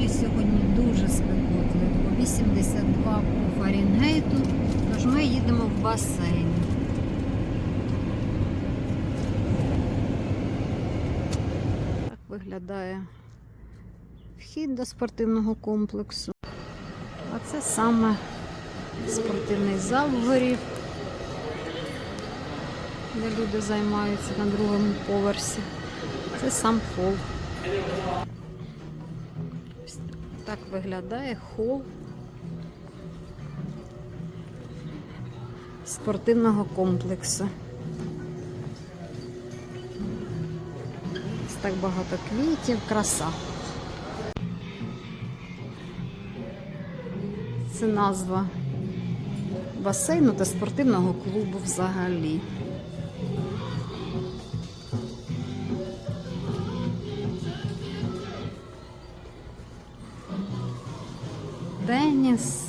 дворі сьогодні дуже спекотливо. 82 по Фаренгейту, тож ми їдемо в басейн. Так виглядає вхід до спортивного комплексу. А це саме спортивний зал вгорі, де люди займаються на другому поверсі. Це сам хол. Ось Так виглядає хол спортивного комплексу. Ось так багато квітів, краса. Це назва басейну та спортивного клубу взагалі. Теніс.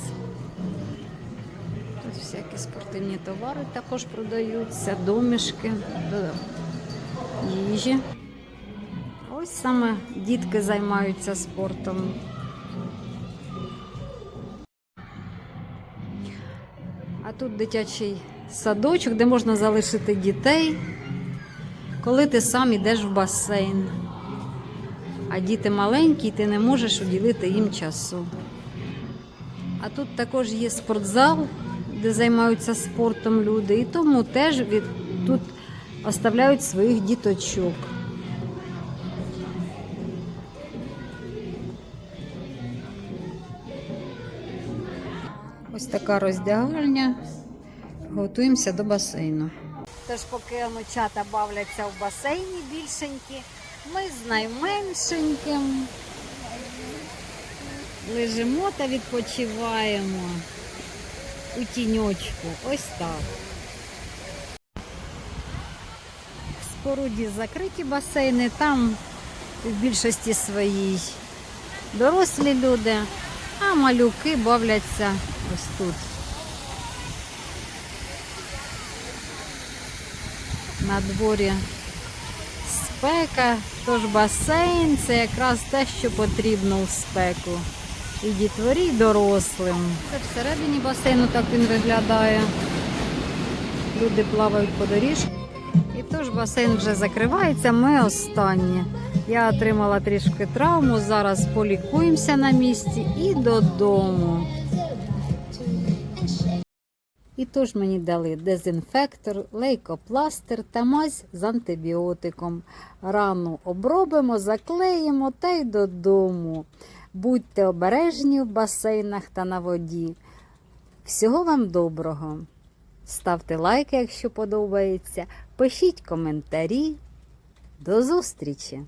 Тут всякі спортивні товари також продаються, домішки до їжі. Ось саме дітки займаються спортом. А тут дитячий садочок, де можна залишити дітей, коли ти сам йдеш в басейн. А діти маленькі, і ти не можеш уділити їм часу. А тут також є спортзал, де займаються спортом люди, і тому теж від, тут оставляють своїх діточок. Ось така роздягальня. Готуємося до басейну. Тож, поки онучата бавляться в басейні більшенькі, ми з найменшеньким лежимо та відпочиваємо у тіньочку. Ось так. В споруді закриті басейни, там в більшості своїй дорослі люди, а малюки бавляться ось тут. На дворі спека, тож басейн це якраз те, що потрібно у спеку. І дітворі, і дорослим. Це всередині басейну так він виглядає. Люди плавають по доріжці. І тож басейн вже закривається, ми останні. Я отримала трішки травму, зараз полікуємося на місці і додому. І тож мені дали дезінфектор, лейкопластир та мазь з антибіотиком. Рану обробимо, заклеїмо та й додому. Будьте обережні в басейнах та на воді. Всього вам доброго! Ставте лайки, якщо подобається, пишіть коментарі. До зустрічі!